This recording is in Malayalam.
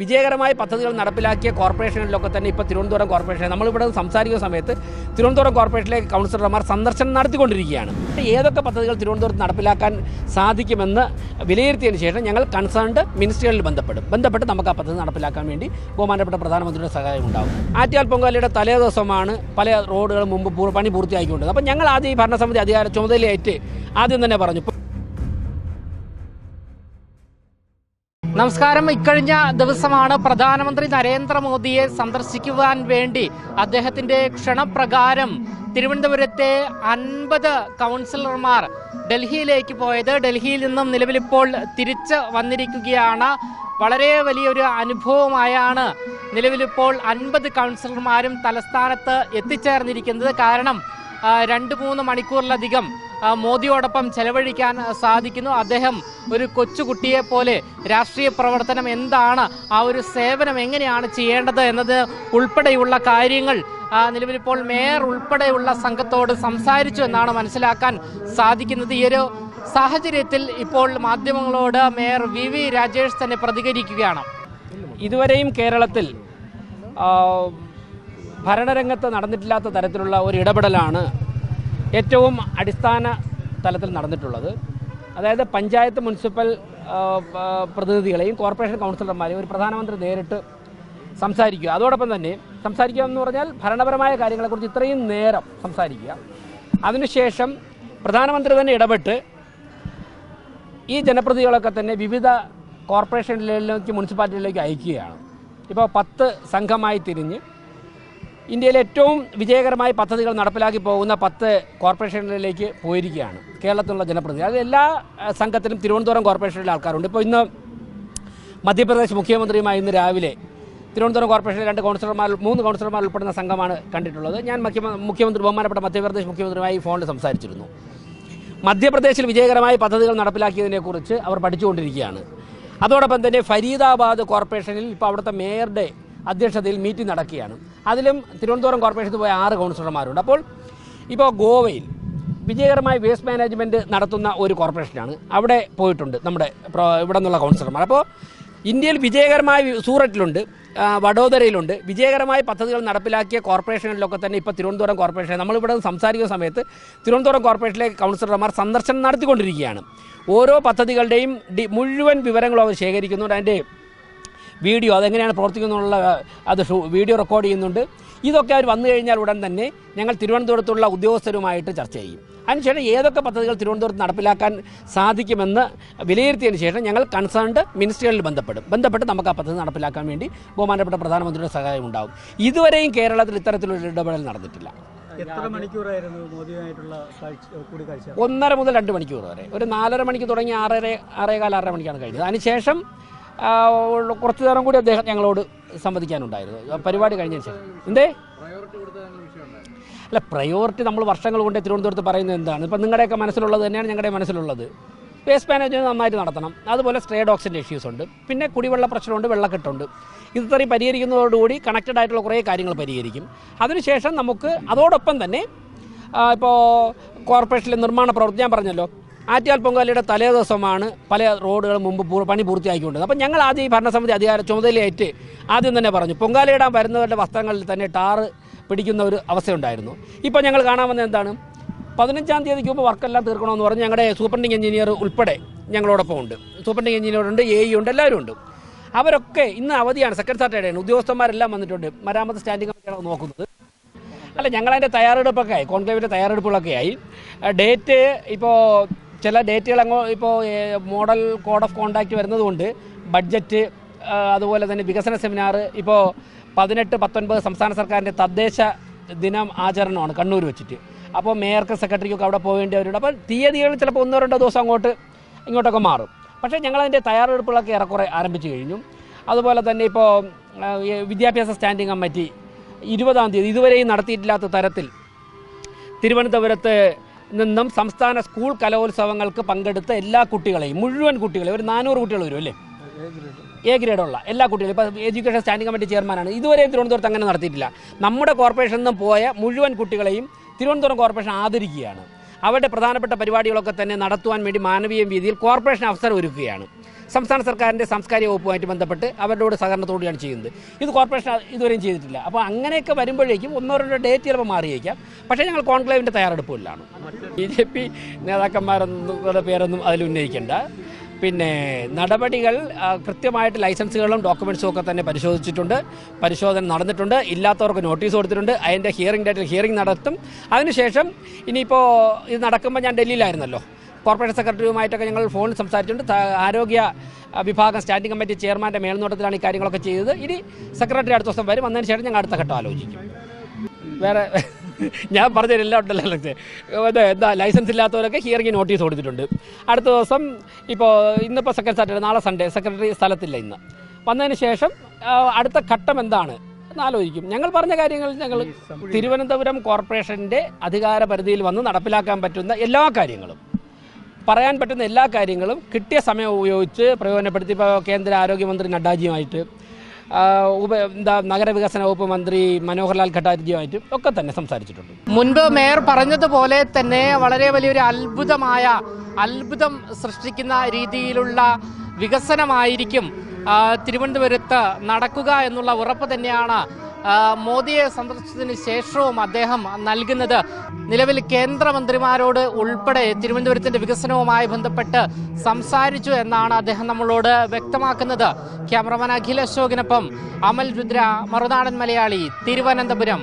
വിജയകരമായ പദ്ധതികൾ നടപ്പിലാക്കിയ കോർപ്പറേഷനിലൊക്കെ തന്നെ ഇപ്പോൾ തിരുവനന്തപുരം കോർപ്പറേഷൻ. നമ്മളിവിടെ സംസാരിക്കുന്ന സമയത്ത് തിരുവനന്തപുരം കോർപ്പറേഷനിലെ കൗൺസിലർമാർ സന്ദർശനം നടത്തിക്കൊണ്ടിരിക്കുകയാണ്. ഏതൊക്കെ പദ്ധതികൾ തിരുവനന്തപുരത്ത് നടപ്പിലാക്കാൻ സാധിക്കുമെന്ന് വിലയിരുത്തിയതിന് ശേഷം ഞങ്ങൾ കൺസേൺഡ് മിനിസ്ട്രികളിൽ ബന്ധപ്പെടും. ബന്ധപ്പെട്ട് നമുക്ക് ആ പദ്ധതി നടപ്പിലാക്കാൻ വേണ്ടി ബഹുമാനപ്പെട്ട പ്രധാനമന്ത്രിയുടെ സഹായം ഉണ്ടാകും. ആറ്റിയാൽ പൊങ്കാലയുടെ തലേ ദിവസമാണ് പല റോഡുകളും മുമ്പ് പണി പൂർത്തിയാക്കിക്കൊണ്ടത് അപ്പോൾ ഞങ്ങൾ ആദ്യം ഈ ഭരണസമിതി അധികാര ചുമതലയേറ്റ് ആദ്യം തന്നെ പറഞ്ഞു. നമസ്കാരം. ഇക്കഴിഞ്ഞ ദിവസമാണ് പ്രധാനമന്ത്രി നരേന്ദ്രമോദിയെ സന്ദർശിക്കുവാൻ വേണ്ടി അദ്ദേഹത്തിന്റെ ക്ഷണപ്രകാരം തിരുവനന്തപുരത്തെ അൻപത് കൗൺസിലർമാർ ഡൽഹിയിലേക്ക് പോയത്. ഡൽഹിയിൽ നിന്നും നിലവിലിപ്പോൾ തിരിച്ച് വന്നിരിക്കുകയാണ്. വളരെ വലിയൊരു അനുഭവമായാണ് നിലവിലിപ്പോൾ അൻപത് കൗൺസിലർമാരും തലസ്ഥാനത്ത് എത്തിച്ചേർന്നിരിക്കുന്നത്. കാരണം രണ്ട് മൂന്ന് മണിക്കൂറിലധികം മോദിയോടൊപ്പം ചെലവഴിക്കാൻ സാധിക്കുന്നു. അദ്ദേഹം ഒരു കൊച്ചുകുട്ടിയെ പോലെ രാഷ്ട്രീയ പ്രവർത്തനം എന്താണ് ആ ഒരു സേവനം എങ്ങനെയാണ് ചെയ്യേണ്ടത് എന്നത് ഉൾപ്പെടെയുള്ള കാര്യങ്ങൾ നിലവിലിപ്പോൾ മേയർ ഉൾപ്പെടെയുള്ള സംഘത്തോട് സംസാരിച്ചു എന്നാണ് മനസ്സിലാക്കാൻ സാധിക്കുന്നത്. ഈ ഒരു സാഹചര്യത്തിൽ ഇപ്പോൾ മാധ്യമങ്ങളോട് മേയർ വി വി രാജേഷ് തന്നെ പ്രതികരിക്കുകയാണ്. ഇതുവരെയും കേരളത്തിൽ ഭരണരംഗത്ത് നടന്നിട്ടില്ലാത്ത തരത്തിലുള്ള ഒരു ഇടപെടലാണ് ഏറ്റവും അടിസ്ഥാന തലത്തിൽ നടന്നിട്ടുള്ളത്. അതായത് പഞ്ചായത്ത് മുനിസിപ്പൽ പ്രതിനിധികളെയും കോർപ്പറേഷൻ കൗൺസിലർമാരെയും ഒരു പ്രധാനമന്ത്രി നേരിട്ട് സംസാരിക്കുക. അതോടൊപ്പം തന്നെ സംസാരിക്കുക എന്ന് പറഞ്ഞാൽ ഭരണപരമായ കാര്യങ്ങളെക്കുറിച്ച് ഇത്രയും നേരം സംസാരിക്കുക. അതിനുശേഷം പ്രധാനമന്ത്രി തന്നെ ഇടപെട്ട് ഈ ജനപ്രതിനിധികളൊക്കെ തന്നെ വിവിധ കോർപ്പറേഷനിലേക്ക് മുനിസിപ്പാലിറ്റികളിലേക്ക് അയക്കുകയാണ്. ഇപ്പോൾ പത്ത് സംഘമായി തിരിഞ്ഞ് ഇന്ത്യയിലെ ഏറ്റവും വിജയകരമായ പദ്ധതികൾ നടപ്പിലാക്കി പോകുന്ന പത്ത് കോർപ്പറേഷനുകളിലേക്ക് പോയിരിക്കുകയാണ്. കേരളത്തിലുള്ള ജനപ്രതിനിധി. അത് എല്ലാ സംഘത്തിലും തിരുവനന്തപുരം കോർപ്പറേഷനിലെ ആൾക്കാരുണ്ട്. ഇപ്പോൾ ഇന്ന് മധ്യപ്രദേശ് മുഖ്യമന്ത്രിയുമായി ഇന്ന് രാവിലെ തിരുവനന്തപുരം കോർപ്പറേഷനിലെ രണ്ട് കൗൺസിലർമാർ മൂന്ന് കൗൺസിലർമാർ ഉൾപ്പെടുന്ന സംഘമാണ് കണ്ടിട്ടുള്ളത്. ഞാൻ മുഖ്യമന്ത്രി ബഹുമാനപ്പെട്ട മധ്യപ്രദേശ് മുഖ്യമന്ത്രിയുമായി ഫോണിൽ സംസാരിച്ചിരുന്നു. മധ്യപ്രദേശിൽ വിജയകരമായ പദ്ധതികൾ നടപ്പിലാക്കിയതിനെക്കുറിച്ച് അവർ പഠിച്ചുകൊണ്ടിരിക്കുകയാണ്. അതോടൊപ്പം തന്നെ ഫരീദാബാദ് കോർപ്പറേഷനിൽ ഇപ്പോൾ അവിടുത്തെ മേയറുടെ അധ്യക്ഷതയിൽ മീറ്റിംഗ് നടക്കുകയാണ്. അതിലും തിരുവനന്തപുരം കോർപ്പറേഷനിൽ പോയ ആറ് കൗൺസിലർമാരുണ്ട് അപ്പോൾ ഇപ്പോൾ ഗോവയിൽ വിജയകരമായി വേസ്റ്റ് മാനേജ്മെന്റ് നടത്തുന്ന ഒരു കോർപ്പറേഷനാണ് അവിടെ പോയിട്ടുണ്ട് നമ്മുടെ ഇവിടെ നിന്നുള്ള കൗൺസിലർമാർ അപ്പോൾ ഇന്ത്യയിൽ വിജയകരമായി സൂററ്റിലുണ്ട് വഡോദരയിലുണ്ട്. വിജയകരമായ പദ്ധതികൾ നടപ്പിലാക്കിയ കോർപ്പറേഷനിലൊക്കെ തന്നെ ഇപ്പോൾ തിരുവനന്തപുരം കോർപ്പറേഷൻ നമ്മളിവിടെ സംസാരിക്കുന്ന സമയത്ത് തിരുവനന്തപുരം കോർപ്പറേഷനിലെ കൗൺസിലർമാർ സന്ദർശനം നടത്തിക്കൊണ്ടിരിക്കുകയാണ്. ഓരോ പദ്ധതികളുടെയും മുഴുവൻ വിവരങ്ങളും അവർ ശേഖരിക്കുന്നുണ്ട്. അതിന്റെ വീഡിയോ അതെങ്ങനെയാണ് പ്രവർത്തിക്കുന്നുള്ള അത് വീഡിയോ റെക്കോർഡ് ചെയ്യുന്നുണ്ട്. ഇതൊക്കെ അവർ വന്നു കഴിഞ്ഞാൽ ഉടൻ തന്നെ ഞങ്ങൾ തിരുവനന്തപുരത്തുള്ള ഉദ്യോഗസ്ഥരുമായിട്ട് ചർച്ച ചെയ്യും. അതിനുശേഷം ഏതൊക്കെ പദ്ധതികൾ തിരുവനന്തപുരത്ത് നടപ്പിലാക്കാൻ സാധിക്കുമെന്ന് വിലയിരുത്തിയതിന് ശേഷം ഞങ്ങൾ കൺസേൺഡ് മിനിസ്ട്രികളിൽ ബന്ധപ്പെടും. ബന്ധപ്പെട്ട് നമുക്ക് ആ പദ്ധതി നടപ്പിലാക്കാൻ വേണ്ടി ബഹുമാനപ്പെട്ട പ്രധാനമന്ത്രിയുടെ സഹായം ഉണ്ടാകും. ഇതുവരെയും കേരളത്തിൽ ഇത്തരത്തിലൊരു ഇടപെടൽ നടന്നിട്ടില്ല. എത്ര മണിക്കൂറായിരുന്നു മോദിയുമായിട്ടുള്ള കൂടിക്കാഴ്ച? ഒന്നര മുതൽ രണ്ട് മണിക്കൂർ വരെ. ഒരു നാലര മണിക്ക് തുടങ്ങി ആറര ആറേകാൽ ആറര മണിക്കാണ് കഴിഞ്ഞത്. അതിനുശേഷം കുറച്ച് നേരം കൂടി അദ്ദേഹം ഞങ്ങളോട് സംവദിക്കാനുണ്ടായിരുന്നു. പരിപാടി കഴിഞ്ഞതിന് ശേഷം. എന്തേ? അല്ല പ്രയോറിറ്റി നമ്മൾ വർഷങ്ങൾ കൊണ്ട് തിരുവനന്തപുരത്ത് പറയുന്നത് എന്താണ്? ഇപ്പം നിങ്ങളുടെയൊക്കെ മനസ്സിലുള്ളത് തന്നെയാണ് ഞങ്ങളുടെ മനസ്സിലുള്ളത്. വേസ്റ്റ് മാനേജ്മെന്റ് നന്നായിട്ട് നടത്തണം. അതുപോലെ സ്ട്രേ ഡോക്സിന്റെ ഇഷ്യൂസ് ഉണ്ട്. പിന്നെ കുടിവെള്ള പ്രശ്നമുണ്ട് വെള്ളക്കെട്ടുണ്ട്. ഇത് ഇത്രയും പരിഹരിക്കുന്നതോടുകൂടി കണക്റ്റഡ് ആയിട്ടുള്ള കുറേ കാര്യങ്ങൾ പരിഹരിക്കും. അതിനുശേഷം നമുക്ക് അതോടൊപ്പം തന്നെ ഇപ്പോൾ കോർപ്പറേഷനിലെ നിർമ്മാണ പ്രവൃത്തി ഞാൻ പറഞ്ഞല്ലോ ആറ്റുകാൽ പൊങ്കാലയുടെ തലേ ദിവസമാണ് പല റോഡുകളും മുമ്പ് പണി പൂർത്തിയാക്കിക്കൊണ്ടത്. അപ്പം ഞങ്ങൾ ആദ്യം ഈ ഭരണസമിതി അധികാര ചുമതലയേറ്റ് ആദ്യം തന്നെ പറഞ്ഞു. പൊങ്കാലയിടാൻ വരുന്നവരുടെ വസ്ത്രങ്ങളിൽ തന്നെ ടാറ് പിടിക്കുന്ന ഒരു അവസ്ഥയുണ്ടായിരുന്നു. ഇപ്പോൾ ഞങ്ങൾ കാണാൻ വന്നത് എന്താണ്? പതിനഞ്ചാം തീയതിക്ക് മുമ്പ് വർക്കെല്ലാം തീർക്കണമെന്ന് പറഞ്ഞ് ഞങ്ങളുടെ സൂപ്രണ്ടിങ് എഞ്ചിനീയർ ഉൾപ്പെടെ ഞങ്ങളോടൊപ്പം ഉണ്ട്. സൂപ്രണ്ടിങ് എഞ്ചിനീയറുണ്ട് എ ഇ ഉണ്ട് എല്ലാവരും ഉണ്ട്. അവരൊക്കെ ഇന്ന് അവധിയാണ് സെക്കൻഡ് സാറ്റർഡേ ആണ്. ഉദ്യോഗസ്ഥന്മാരെല്ലാം വന്നിട്ടുണ്ട്. മരാമത്ത് സ്റ്റാൻഡിംഗ് കമ്മിറ്റിയാണ് നോക്കുന്നത്. അല്ല ഞങ്ങളതിന്റെ തയ്യാറെടുപ്പൊക്കെ ആയി. കോൺക്ലേവിന്റെ തയ്യാറെടുപ്പുകളൊക്കെ ആയി. ഡേറ്റ് ഇപ്പോൾ ചില ഡേറ്റുകൾ അങ്ങോ ഇപ്പോൾ മോഡൽ കോഡ് ഓഫ് കോണ്ടാക്റ്റ് വരുന്നതുകൊണ്ട് ബഡ്ജറ്റ് അതുപോലെ തന്നെ വികസന സെമിനാർ ഇപ്പോൾ പതിനെട്ട് പത്തൊൻപത് സംസ്ഥാന സർക്കാരിന്റെ തദ്ദേശ ദിനം ആചരണമാണ് കണ്ണൂർ വെച്ചിട്ട്. അപ്പോൾ മേയർക്ക് സെക്രട്ടറിക്കൊക്കെ അവിടെ പോകേണ്ടവരുണ്ട്. അപ്പോൾ തീയതികൾ ചിലപ്പോൾ ഒന്നോ രണ്ടോ ദിവസം അങ്ങോട്ട് ഇങ്ങോട്ടൊക്കെ മാറും. പക്ഷേ ഞങ്ങളതിന്റെ തയ്യാറെടുപ്പുകളൊക്കെ ഏറെക്കുറെ ആരംഭിച്ചു കഴിഞ്ഞു. അതുപോലെ തന്നെ ഇപ്പോൾ വിദ്യാഭ്യാസ സ്റ്റാൻഡിംഗ് കമ്മിറ്റി ഇരുപതാം തീയതി ഇതുവരെയും നടത്തിയിട്ടില്ലാത്ത തരത്തിൽ തിരുവനന്തപുരത്ത് നിന്നും സംസ്ഥാന സ്കൂൾ കലോത്സവങ്ങൾക്ക് പങ്കെടുത്ത എല്ലാ കുട്ടികളെയും മുഴുവൻ കുട്ടികളെയും ഒരു നാനൂറ് കുട്ടികൾ വരും അല്ലേ? എ ഗ്രേഡുള്ള എല്ലാ കുട്ടികളും ഇപ്പോൾ എഡ്യൂക്കേഷൻ സ്റ്റാൻഡിംഗ് കമ്മിറ്റി ചെയർമാനാണ് ഇതുവരെയും തിരുവനന്തപുരത്ത് അങ്ങനെ നടത്തിയിട്ടില്ല. നമ്മുടെ കോർപ്പറേഷനിൽ നിന്നും പോയ മുഴുവൻ കുട്ടികളെയും തിരുവനന്തപുരം കോർപ്പറേഷൻ ആദരിക്കുകയാണ്. അവരുടെ പ്രധാനപ്പെട്ട പരിപാടികളൊക്കെ തന്നെ നടത്തുവാൻ വേണ്ടി മാനവീയ രീതിയിൽ കോർപ്പറേഷൻ അവസരം ഒരുക്കുകയാണ്. സംസ്ഥാന സർക്കാരിന്റെ സാംസ്കാരിക വകുപ്പുമായിട്ട് ബന്ധപ്പെട്ട് അവരോട് സഹകരണത്തോടെയാണ് ചെയ്യുന്നത്. ഇത് കോർപ്പറേഷൻ ഇതുവരെയും ചെയ്തിട്ടില്ല. അപ്പോൾ അങ്ങനെയൊക്കെ വരുമ്പോഴേക്കും ഒന്നോ രണ്ടോ ഡേറ്റ് ചിലപ്പോൾ മാറിയേക്കാം. പക്ഷേ ഞങ്ങൾ കോൺക്ലേവിന്റെ തയ്യാറെടുപ്പിലാണ് ബി ജെ പി നേതാക്കന്മാരൊന്നും പേരൊന്നും അതിൽ ഉന്നയിക്കേണ്ട. പിന്നെ നടപടികൾ കൃത്യമായിട്ട് ലൈസൻസുകളും ഡോക്യുമെൻസും ഒക്കെ തന്നെ പരിശോധിച്ചിട്ടുണ്ട്. പരിശോധന നടന്നിട്ടുണ്ട്. ഇല്ലാത്തവർക്ക് നോട്ടീസ് കൊടുത്തിട്ടുണ്ട്. അതിന്റെ ഹിയറിംഗ് ഡേറ്റിൽ ഹിയറിംഗ് നടത്തും. അതിനുശേഷം ഇനിയിപ്പോൾ ഇത് നടക്കുമ്പോൾ ഞാൻ ഡൽഹിയിലായിരുന്നല്ലോ. കോർപ്പറേഷൻ സെക്രട്ടറിയുമായിട്ടൊക്കെ ഞങ്ങൾ ഫോണിൽ സംസാരിച്ചിട്ടുണ്ട്. ആരോഗ്യ വിഭാഗം സ്റ്റാൻഡിംഗ് കമ്മിറ്റി ചെയർമാന്റെ മേൽനോട്ടത്തിലാണ് ഈ കാര്യങ്ങളൊക്കെ ചെയ്തത്. ഇനി സെക്രട്ടറി അടുത്ത ദിവസം വരും. വന്നതിന് ശേഷം ഞങ്ങൾ അടുത്ത ഘട്ടം ആലോചിക്കും. വേറെ ഞാൻ പറഞ്ഞതെല്ലാം ഉണ്ടല്ലോ അതെ ഇത് എന്താ ലൈസൻസ് ഇല്ലാത്തവരൊക്കെ ഹിയറിംഗ് നോട്ടീസ് കൊടുത്തിട്ടുണ്ട്. അടുത്ത ദിവസം ഇപ്പോൾ ഇന്നിപ്പോൾ സെക്കൻഡ് സാറ്റർഡേ നാളെ സൺഡേ സെക്രട്ടറി സ്ഥലത്തില്ല ഇന്ന്. വന്നതിന് ശേഷം അടുത്ത ഘട്ടം എന്താണ്? ആലോചിക്കും. ഞങ്ങൾ പറഞ്ഞ കാര്യങ്ങൾ ഞങ്ങൾ തിരുവനന്തപുരം കോർപ്പറേഷന്റെ അധികാര പരിധിയിൽ വന്ന് നടപ്പിലാക്കാൻ പറ്റുന്ന എല്ലാ കാര്യങ്ങളും. പറയാൻ പറ്റുന്ന എല്ലാ കാര്യങ്ങളും കിട്ടിയ സമയം ഉപയോഗിച്ച് പ്രയോജനപ്പെടുത്തി. ഇപ്പോൾ കേന്ദ്ര ആരോഗ്യമന്ത്രി നഡ്ഡാജിയുമായിട്ട് ഉപ എന്താ നഗരവികസന വകുപ്പ് മന്ത്രി മനോഹർലാൽ ഖട്ടാർജിയുമായിട്ടും ഒക്കെ തന്നെ സംസാരിച്ചിട്ടുണ്ട്. മുൻപ് മേയർ പറഞ്ഞതുപോലെ തന്നെ വളരെ വലിയൊരു അത്ഭുതമായ അത്ഭുതം സൃഷ്ടിക്കുന്ന രീതിയിലുള്ള വികസനമായിരിക്കും തിരുവനന്തപുരത്ത് നടക്കുക എന്നുള്ള ഉറപ്പ് തന്നെയാണ് മോദിയെ സന്ദർശിച്ചതിന് ശേഷവും അദ്ദേഹം നൽകുന്നത് നിലവിൽ കേന്ദ്രമന്ത്രിമാരോട് ഉൾപ്പെടെ തിരുവനന്തപുരത്തിന്റെ വികസനവുമായി ബന്ധപ്പെട്ട് സംസാരിച്ചു എന്നാണ് അദ്ദേഹം നമ്മളോട് വ്യക്തമാക്കുന്നത്. ക്യാമറമാൻ അഖിൽ അശോകിനൊപ്പം അമൽ രുദ്ര മറുനാടൻ മലയാളി തിരുവനന്തപുരം.